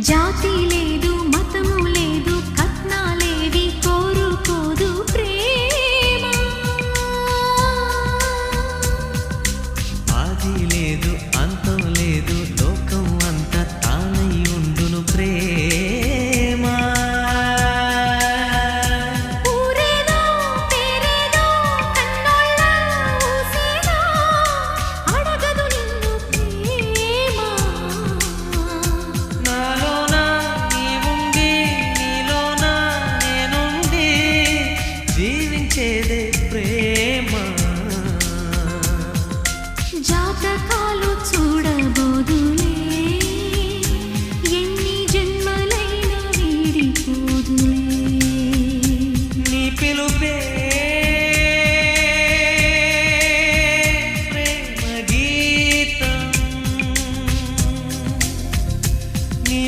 జాతి లేదు మతము లేదు కట్నాలేవి కోరుకోదు ప్రేమ. ఆది ప్రేమించేదే ప్రేమ. జాతకాలు చూడబోదులే ఎన్ని జన్మలైన వీడిపోదులే నీ పిలుపే ప్రేమ గీతం నీ